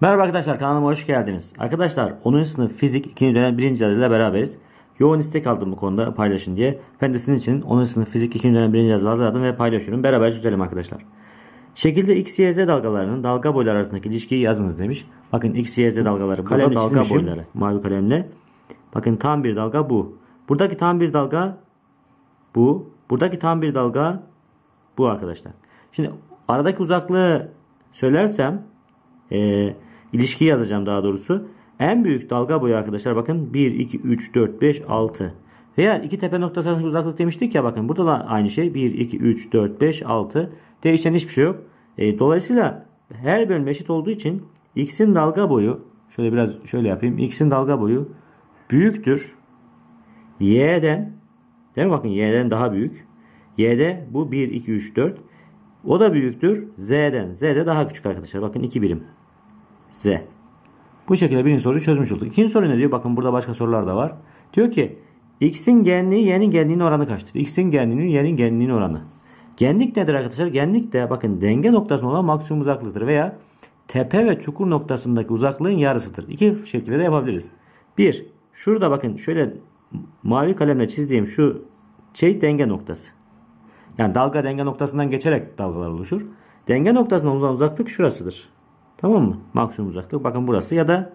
Merhaba arkadaşlar kanalıma hoş geldiniz. Arkadaşlar 10. sınıf fizik 2. dönem 1. yazıyla beraberiz. Yoğun istek aldım bu konuda paylaşın diye. Ben de sizin için 10. sınıf fizik 2. dönem 1. yazı hazırladım ve paylaşıyorum. Beraber çözelim arkadaşlar. Şekilde x, y, z dalgalarının dalga boyları arasındaki ilişkiyi yazınız demiş. Bakın x, y, z dalgaları Kalemle dalga çizmişim. boyları mavi kalemle. Bakın tam bir dalga bu. Buradaki tam bir dalga bu. Buradaki tam bir dalga bu arkadaşlar. Şimdi aradaki uzaklığı söylersem e, ilişki yazacağım daha doğrusu. En büyük dalga boyu arkadaşlar bakın 1, 2, 3, 4, 5, 6. Veya iki tepe noktası arasındaki uzaklık demiştik ya bakın burada da aynı şey. 1, 2, 3, 4, 5, 6. Değişen hiçbir şey yok. E, dolayısıyla her bölüm eşit olduğu için x'in dalga boyu şöyle biraz şöyle yapayım. x'in dalga boyu büyüktür. y'den değil mi bakın y'den daha büyük. y'de bu 1, 2, 3, 4. O da büyüktür z'den. z de daha küçük arkadaşlar. Bakın 2 birim. Z. Bu şekilde birinci soruyu çözmüş olduk. İkinci soru ne diyor? Bakın burada başka sorular da var. Diyor ki x'in genliği y'nin genliğinin oranı kaçtır? x'in genliğinin y'nin genliğinin oranı. Genlik nedir arkadaşlar? Genlik de bakın denge noktasında olan maksimum uzaklıktır veya tepe ve çukur noktasındaki uzaklığın yarısıdır. İki şekilde de yapabiliriz. Bir, şurada bakın şöyle mavi kalemle çizdiğim şu şey denge noktası. Yani dalga denge noktasından geçerek dalgalar oluşur. Denge noktasından uzanan uzaklık şurasıdır. Tamam mı? Maksimum uzaklık. Bakın burası ya da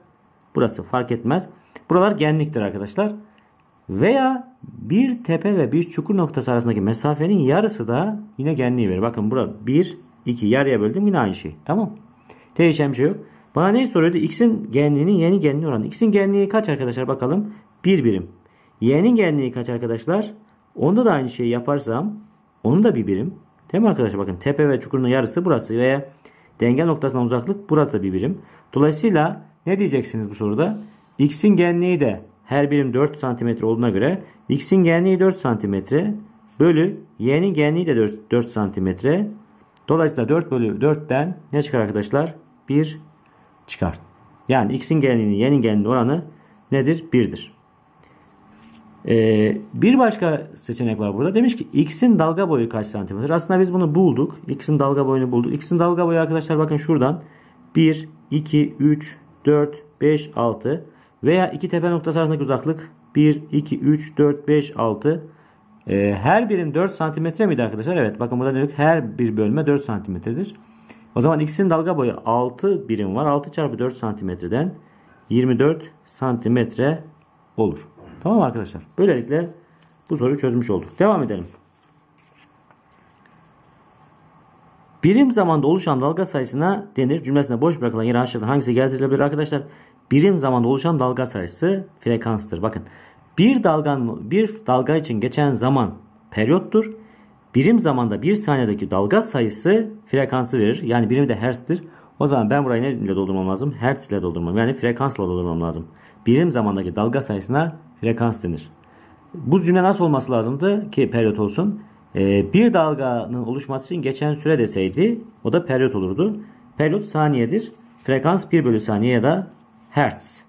burası fark etmez. Buralar genliktir arkadaşlar. Veya bir tepe ve bir çukur noktası arasındaki mesafenin yarısı da yine genliği verir. Bakın burada 1, 2 yarıya böldüm yine aynı şey. Tamam. Değişen bir şey yok. Bana neyi soruyordu? X'in genliğinin y'nin genliği oranı. X'in genliği kaç arkadaşlar bakalım. 1 birim. Y'nin genliği kaç arkadaşlar? Onda da aynı şeyi yaparsam onun da bir birim. Değil mi arkadaşlar? Bakın tepe ve çukurun yarısı burası veya denge noktasından uzaklık burası da bir birim. Dolayısıyla ne diyeceksiniz bu soruda? X'in genliği de her birim 4 cm olduğuna göre X'in genliği 4 cm bölü Y'nin genliği de 4, 4 cm. Dolayısıyla 4 bölü 4'ten ne çıkar arkadaşlar? 1 çıkar. Yani X'in genliğinin Y'nin genliğinin oranı nedir? 1'dir. Ee, bir başka seçenek var burada. Demiş ki x'in dalga boyu kaç santimetre? Aslında biz bunu bulduk. x'in dalga boyunu bulduk. x'in dalga boyu arkadaşlar bakın şuradan 1, 2, 3, 4, 5, 6 veya iki tepe noktası arasındaki uzaklık 1, 2, 3, 4, 5, 6 Ee, her birim 4 santimetre miydi arkadaşlar? Evet bakın burada diyor her bir bölme 4 santimetredir. O zaman x'in dalga boyu 6 birim var. 6 çarpı 4 santimetreden 24 santimetre olur. Tamam arkadaşlar? Böylelikle bu soruyu çözmüş olduk. Devam edelim. Birim zamanda oluşan dalga sayısına denir. Cümlesinde boş bırakılan yere aşağıdan hangisi getirilebilir arkadaşlar? Birim zamanda oluşan dalga sayısı frekanstır. Bakın bir dalgan bir dalga için geçen zaman periyottur. Birim zamanda bir saniyedeki dalga sayısı frekansı verir. Yani birimi de hertz'tir. O zaman ben burayı ne ile doldurmam lazım? Hertz ile doldurmam. Yani frekansla doldurmam lazım. Birim zamandaki dalga sayısına frekans denir. Bu cümle nasıl olması lazımdı ki periyot olsun? Ee, bir dalganın oluşması için geçen süre deseydi o da periyot olurdu. Periyot saniyedir. Frekans 1 bölü saniye ya da hertz.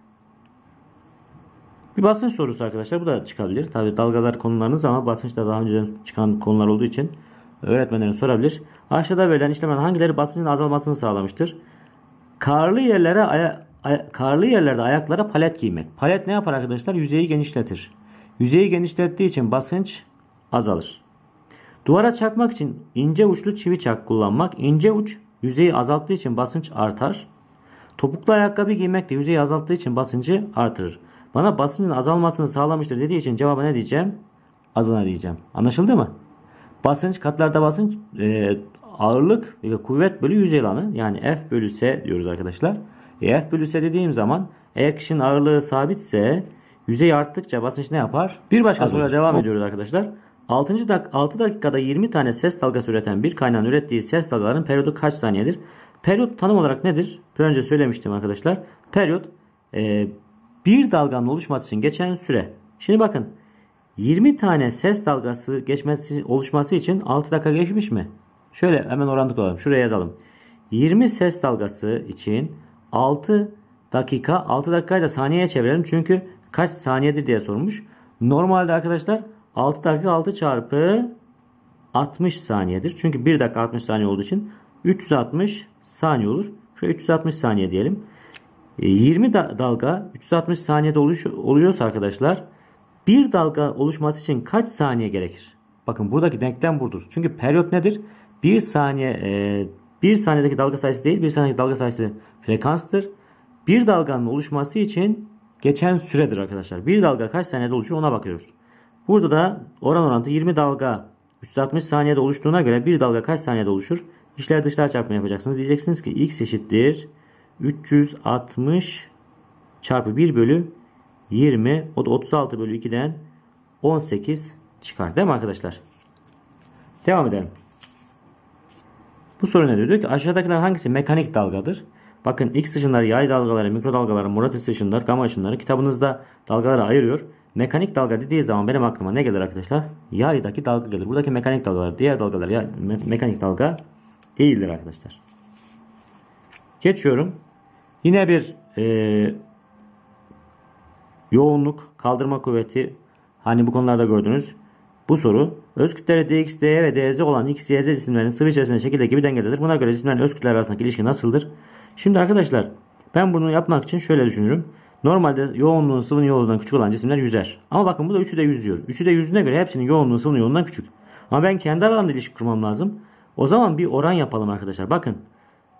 Bir basınç sorusu arkadaşlar. Bu da çıkabilir. Tabi dalgalar konularınız ama basınç da daha önceden çıkan konular olduğu için öğretmenlerin sorabilir. Aşağıda verilen işlemlerden hangileri basıncın azalmasını sağlamıştır? Karlı yerlere karlı yerlerde ayaklara palet giymek. Palet ne yapar arkadaşlar? Yüzeyi genişletir. Yüzeyi genişlettiği için basınç azalır. Duvara çakmak için ince uçlu çivi çak kullanmak. ince uç yüzeyi azalttığı için basınç artar. Topuklu ayakkabı giymek de yüzeyi azalttığı için basıncı artırır. Bana basıncın azalmasını sağlamıştır dediği için cevaba ne diyeceğim? Azına diyeceğim. Anlaşıldı mı? Basınç katlarda basınç e, ağırlık ve kuvvet bölü yüzey alanı yani F bölü S diyoruz arkadaşlar. E, F bölü S dediğim zaman eğer kişinin ağırlığı sabitse yüzey arttıkça basınç ne yapar? Bir başka soruya devam ediyoruz arkadaşlar. 6. Dak 6 dakikada 20 tane ses dalgası üreten bir kaynağın ürettiği ses dalgalarının periyodu kaç saniyedir? Periyot tanım olarak nedir? Bir önce söylemiştim arkadaşlar. Periyot e, bir dalganın oluşması için geçen süre. Şimdi bakın 20 tane ses dalgası geçmesi oluşması için 6 dakika geçmiş mi? Şöyle hemen orantık olalım. Şuraya yazalım. 20 ses dalgası için 6 dakika 6 dakikayı da saniyeye çevirelim. Çünkü kaç saniyedir diye sormuş. Normalde arkadaşlar 6 dakika 6 çarpı 60 saniyedir. Çünkü 1 dakika 60 saniye olduğu için 360 saniye olur. Şöyle 360 saniye diyelim. 20 da- dalga 360 saniyede oluş oluyorsa arkadaşlar bir dalga oluşması için kaç saniye gerekir? Bakın buradaki denklem budur. Çünkü periyot nedir? Bir saniye e, bir saniyedeki dalga sayısı değil, bir saniyedeki dalga sayısı frekanstır. Bir dalganın oluşması için geçen süredir arkadaşlar. Bir dalga kaç saniyede oluşuyor ona bakıyoruz. Burada da oran orantı 20 dalga 360 saniyede oluştuğuna göre bir dalga kaç saniyede oluşur? İşler dışlar çarpımı yapacaksınız. Diyeceksiniz ki x eşittir 360 çarpı 1 bölü 20 o da 36 bölü 2'den 18 çıkar. Değil mi arkadaşlar? Devam edelim. Bu soru ne diyor? Diyor ki aşağıdakiler hangisi mekanik dalgadır? Bakın X ışınları, yay dalgaları, mikrodalgaları, Murat ışınları, gama ışınları kitabınızda dalgalara ayırıyor. Mekanik dalga dediği zaman benim aklıma ne gelir arkadaşlar? Yaydaki dalga gelir. Buradaki mekanik dalgalar, diğer dalgalar ya, me- mekanik dalga değildir arkadaşlar. Geçiyorum. Yine bir e, yoğunluk, kaldırma kuvveti hani bu konularda gördünüz. Bu soru öz kütleleri dx, dy ve dz olan x, y, z cisimlerin sıvı içerisinde şekilde gibi dengededir. Buna göre cisimlerin öz kütleleri arasındaki ilişki nasıldır? Şimdi arkadaşlar ben bunu yapmak için şöyle düşünürüm. Normalde yoğunluğun sıvının yoğunluğundan küçük olan cisimler yüzer. Ama bakın bu da 3'ü de yüzüyor. 3'ü de yüzdüğüne göre hepsinin yoğunluğu sıvının yoğunluğundan küçük. Ama ben kendi aralarında ilişki kurmam lazım. O zaman bir oran yapalım arkadaşlar. Bakın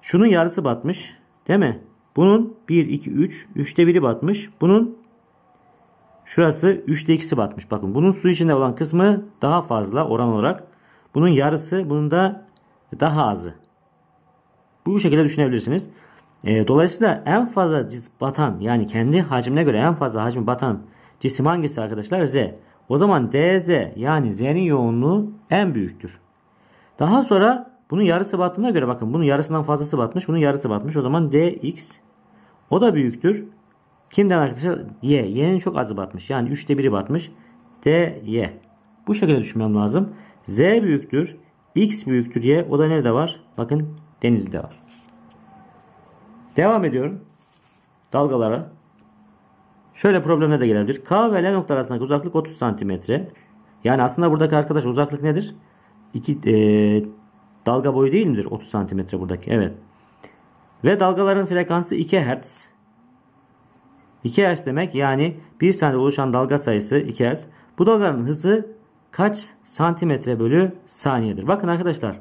şunun yarısı batmış. Değil mi? Bunun 1, 2, 3. 3'te 1'i batmış. Bunun şurası 3'te 2'si batmış. Bakın bunun su içinde olan kısmı daha fazla oran olarak. Bunun yarısı bunun da daha azı. Bu şekilde düşünebilirsiniz. E, dolayısıyla en fazla cis- batan yani kendi hacmine göre en fazla hacmi batan cisim hangisi arkadaşlar? Z. O zaman DZ yani Z'nin yoğunluğu en büyüktür. Daha sonra bunun yarısı battığına göre bakın bunun yarısından fazlası batmış. Bunun yarısı batmış. O zaman DX o da büyüktür. Kimden arkadaşlar? Y. Y'nin çok azı batmış. Yani 3'te 1'i batmış. DY. Bu şekilde düşünmem lazım. Z büyüktür. X büyüktür Y. O da nerede var? Bakın denizde var. Devam ediyorum. Dalgalara. Şöyle problemler de gelebilir. K ve L nokta arasındaki uzaklık 30 santimetre. Yani aslında buradaki arkadaş uzaklık nedir? İki e, dalga boyu değil midir? 30 santimetre buradaki. Evet. Ve dalgaların frekansı 2 Hz. 2 Hz demek yani 1 saniyede oluşan dalga sayısı 2 Hz. Bu dalgaların hızı kaç santimetre bölü saniyedir? Bakın arkadaşlar.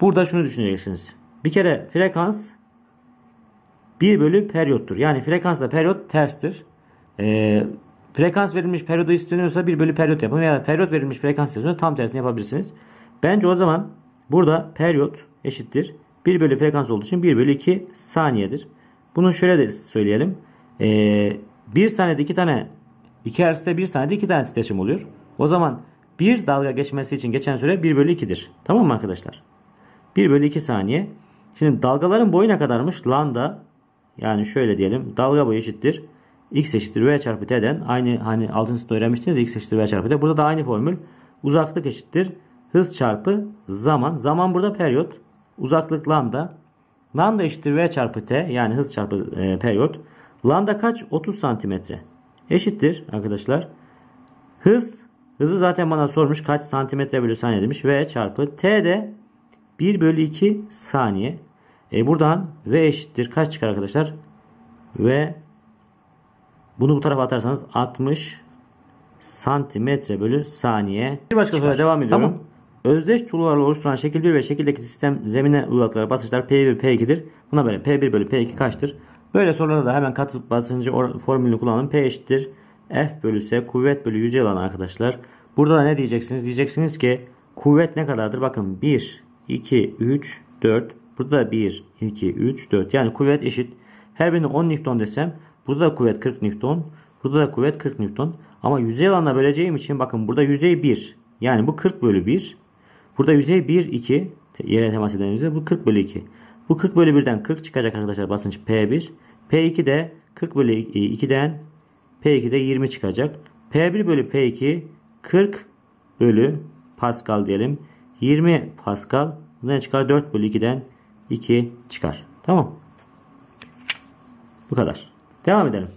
Burada şunu düşüneceksiniz. Bir kere frekans 1 bölü periyottur. Yani frekansla periyot terstir. Ee, frekans verilmiş periyodu isteniyorsa 1 bölü periyot yapın. Veya periyot verilmiş frekans istiyorsanız tam tersini yapabilirsiniz. Bence o zaman burada periyot eşittir. 1 bölü frekans olduğu için 1 bölü 2 saniyedir. Bunu şöyle de söyleyelim. Ee, 1 saniyede 2 tane 2 Hz'de 1 saniyede 2 tane titreşim oluyor. O zaman bir dalga geçmesi için geçen süre 1 bölü 2'dir. Tamam mı arkadaşlar? 1 bölü 2 saniye. Şimdi dalgaların boyu ne kadarmış? Lambda yani şöyle diyelim. Dalga boyu eşittir. X eşittir V çarpı T'den. Aynı hani altın sınıfta öğrenmiştiniz. X eşittir V çarpı T. Burada da aynı formül. Uzaklık eşittir. Hız çarpı zaman. Zaman burada periyot. Uzaklık lambda. Lambda eşittir V çarpı T. Yani hız çarpı e, periyot. Lambda kaç? 30 santimetre. Eşittir arkadaşlar. Hız. Hızı zaten bana sormuş. Kaç santimetre bölü saniye demiş. V çarpı T de 1 bölü 2 saniye. E buradan V eşittir. Kaç çıkar arkadaşlar? V bunu bu tarafa atarsanız 60 santimetre bölü saniye. Bir başka soruya devam ediyorum. Tamam. Özdeş tuğlalarla oluşturulan şekil 1 ve şekildeki sistem zemine uyguladıkları basınçlar P1 P2'dir. Buna böyle P1 bölü P2 kaçtır? Böyle sorularda da hemen katı basıncı or- formülünü kullanın. P eşittir. F bölü S kuvvet bölü yüzey alan arkadaşlar. Burada da ne diyeceksiniz? Diyeceksiniz ki kuvvet ne kadardır? Bakın 1, 2, 3, 4. Burada da 1, 2, 3, 4. Yani kuvvet eşit. Her birine 10 Newton desem burada da kuvvet 40 Newton. Burada da kuvvet 40 Newton. Ama yüzey alanına böleceğim için bakın burada yüzey 1. Yani bu 40 bölü 1. Burada yüzey 1, 2. Yere temas eden yüzey bu 40 bölü 2. Bu 40 bölü 1'den 40 çıkacak arkadaşlar basınç P1. P2 de 40 bölü 2'den P2'de 20 çıkacak. P1 bölü P2 40 bölü Pascal diyelim. 20 Pascal. Bundan çıkar 4 bölü 2'den 2 çıkar. Tamam. Bu kadar. Devam edelim.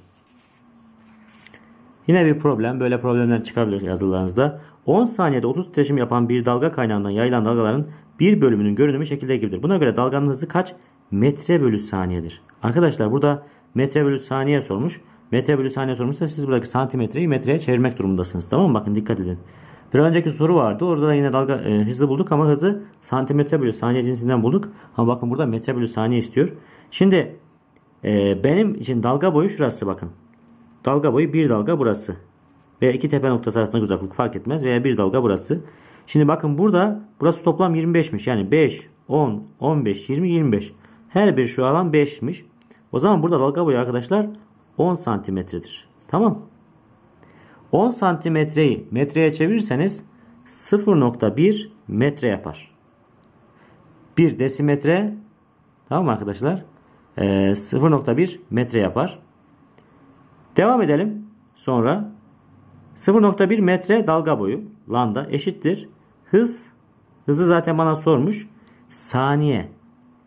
Yine bir problem. Böyle problemler çıkabilir yazılarınızda. 10 saniyede 30 titreşim yapan bir dalga kaynağından yayılan dalgaların bir bölümünün görünümü şekilde gibidir. Buna göre dalganın hızı kaç metre bölü saniyedir? Arkadaşlar burada metre bölü saniye sormuş. Metre bölü saniye sormuşsa siz buradaki santimetreyi metreye çevirmek durumundasınız. Tamam mı? Bakın dikkat edin. Bir önceki soru vardı. Orada da yine dalga e, hızı bulduk ama hızı santimetre bölü saniye cinsinden bulduk. Ama bakın burada metre bölü saniye istiyor. Şimdi e, benim için dalga boyu şurası bakın. Dalga boyu bir dalga burası. Veya iki tepe noktası arasındaki uzaklık fark etmez. Veya bir dalga burası. Şimdi bakın burada burası toplam 25'miş. Yani 5, 10, 15, 20, 25. Her bir şu alan 5'miş. O zaman burada dalga boyu arkadaşlar 10 santimetredir. Tamam. 10 santimetreyi metreye çevirirseniz 0.1 metre yapar. 1 desimetre tamam arkadaşlar? Ee, 0.1 metre yapar. Devam edelim. Sonra 0.1 metre dalga boyu lambda eşittir. Hız hızı zaten bana sormuş. Saniye.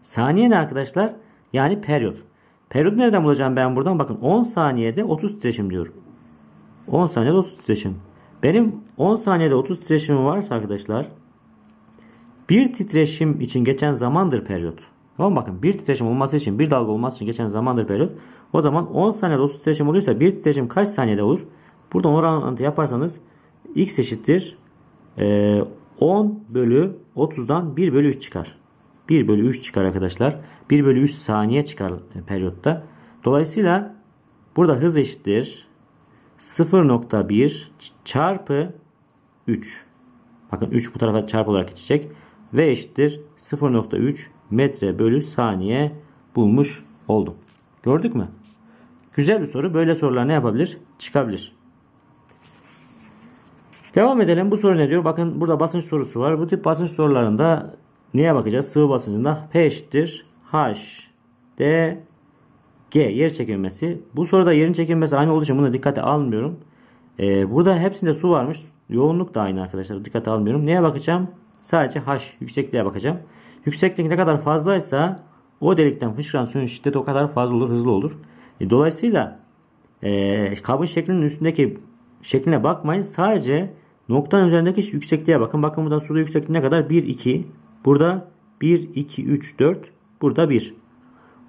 Saniye ne arkadaşlar? Yani periyot. Periyot nereden bulacağım ben buradan? Bakın 10 saniyede 30 titreşim diyor. 10 saniyede 30 titreşim. Benim 10 saniyede 30 titreşimim varsa arkadaşlar bir titreşim için geçen zamandır periyot. Tamam bakın bir titreşim olması için bir dalga olması için geçen zamandır periyot. O zaman 10 saniyede 30 titreşim oluyorsa bir titreşim kaç saniyede olur? Buradan orantı yaparsanız x eşittir 10 bölü 30'dan 1 bölü 3 çıkar. 1 bölü 3 çıkar arkadaşlar. 1 bölü 3 saniye çıkar periyotta. Dolayısıyla burada hız eşittir 0.1 çarpı 3. Bakın 3 bu tarafa çarpı olarak geçecek. V eşittir 0.3 metre bölü saniye bulmuş oldum. Gördük mü? Güzel bir soru. Böyle sorular ne yapabilir? Çıkabilir. Devam edelim. Bu soru ne diyor? Bakın burada basınç sorusu var. Bu tip basınç sorularında neye bakacağız? Sıvı basıncında P eşittir H D G yer çekilmesi. Bu soruda yerin çekilmesi aynı olduğu için bunu dikkate almıyorum. Ee, burada hepsinde su varmış. Yoğunluk da aynı arkadaşlar. Dikkate almıyorum. Neye bakacağım? Sadece H yüksekliğe bakacağım. Yükseklik ne kadar fazlaysa o delikten fışkıran suyun şiddeti o kadar fazla olur, hızlı olur. E, dolayısıyla e, kabın şeklinin üstündeki şekline bakmayın. Sadece noktanın üzerindeki yüksekliğe bakın. Bakın burada suda yüksekliği ne kadar? 1, 2. Burada 1, 2, 3, 4. Burada 1.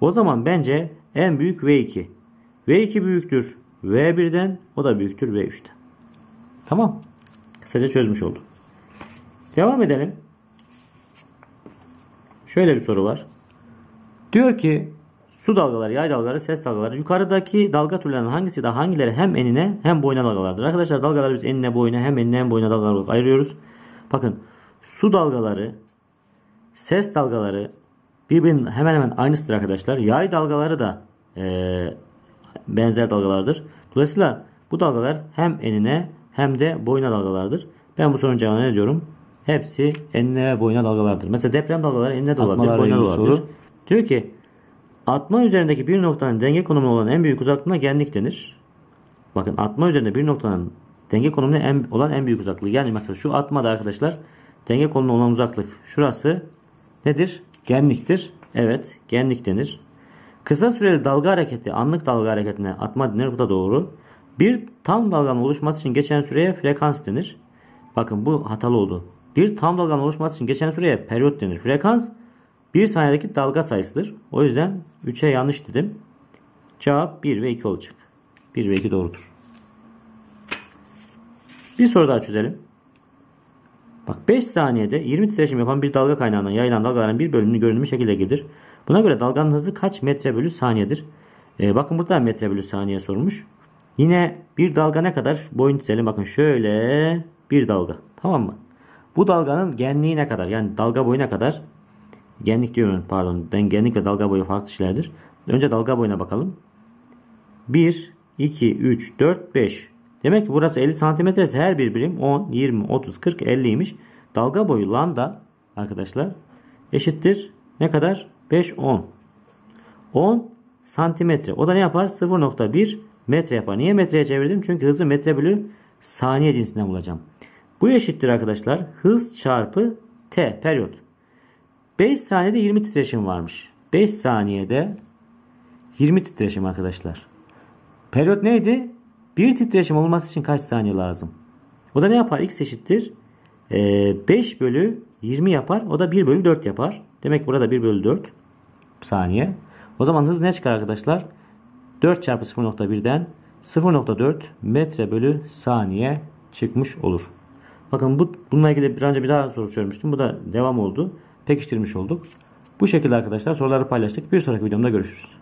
O zaman bence en büyük V2. V2 büyüktür V1'den. O da büyüktür V3'ten. Tamam. Kısaca çözmüş olduk. Devam edelim. Şöyle bir soru var. Diyor ki su dalgaları, yay dalgaları, ses dalgaları. Yukarıdaki dalga türlerinin hangisi de hangileri hem enine hem boyuna dalgalardır? Arkadaşlar dalgaları biz enine boyuna hem enine hem boyuna dalgalar olarak ayırıyoruz. Bakın su dalgaları, ses dalgaları birbirinin hemen hemen aynısıdır arkadaşlar. Yay dalgaları da e, benzer dalgalardır. Dolayısıyla bu dalgalar hem enine hem de boyuna dalgalardır. Ben bu sorunun cevabını ne diyorum? Hepsi enine ve boyuna dalgalardır. Mesela deprem dalgaları enine de olabilir, boyuna da olabilir. Soru. Diyor ki atma üzerindeki bir noktanın denge konumuna olan en büyük uzaklığına genlik denir. Bakın atma üzerinde bir noktanın denge konumuna en, olan en büyük uzaklığı. Yani bakın şu atmada arkadaşlar denge konumuna olan uzaklık. Şurası nedir? Genliktir. Evet genlik denir. Kısa süreli dalga hareketi anlık dalga hareketine atma denir. Bu da doğru. Bir tam dalganın oluşması için geçen süreye frekans denir. Bakın bu hatalı oldu. Bir tam dalganın oluşması için geçen süreye periyot denir. Frekans bir saniyedeki dalga sayısıdır. O yüzden 3'e yanlış dedim. Cevap 1 ve 2 olacak. 1 ve 2 doğrudur. Bir soru daha çözelim. Bak 5 saniyede 20 titreşim yapan bir dalga kaynağından yayılan dalgaların bir bölümünü görünümü şekilde gibidir. Buna göre dalganın hızı kaç metre bölü saniyedir? Ee, bakın burada metre bölü saniye sormuş. Yine bir dalga ne kadar? Boyun çizelim. Bakın şöyle bir dalga. Tamam mı? Bu dalganın genliği ne kadar? Yani dalga boyu ne kadar? Genlik diyorum pardon. Genlik ve dalga boyu farklı şeylerdir. Önce dalga boyuna bakalım. 1, 2, 3, 4, 5. Demek ki burası 50 santimetre ise her bir birim 10, 20, 30, 40, 50'ymiş. Dalga boyu lambda arkadaşlar eşittir. Ne kadar? 5, 10. 10 santimetre. O da ne yapar? 0.1 metre yapar. Niye metreye çevirdim? Çünkü hızı metre bölü saniye cinsinden bulacağım. Bu eşittir arkadaşlar. Hız çarpı t periyot. 5 saniyede 20 titreşim varmış. 5 saniyede 20 titreşim arkadaşlar. Periyot neydi? 1 titreşim olması için kaç saniye lazım? O da ne yapar? X eşittir. Ee, 5 bölü 20 yapar. O da 1 bölü 4 yapar. Demek burada 1 bölü 4 saniye. O zaman hız ne çıkar arkadaşlar? 4 çarpı 0.1'den 0.4 metre bölü saniye çıkmış olur. Bakın bu, bununla ilgili bir önce bir daha soru çözmüştüm. Bu da devam oldu pekiştirmiş olduk. Bu şekilde arkadaşlar soruları paylaştık. Bir sonraki videomda görüşürüz.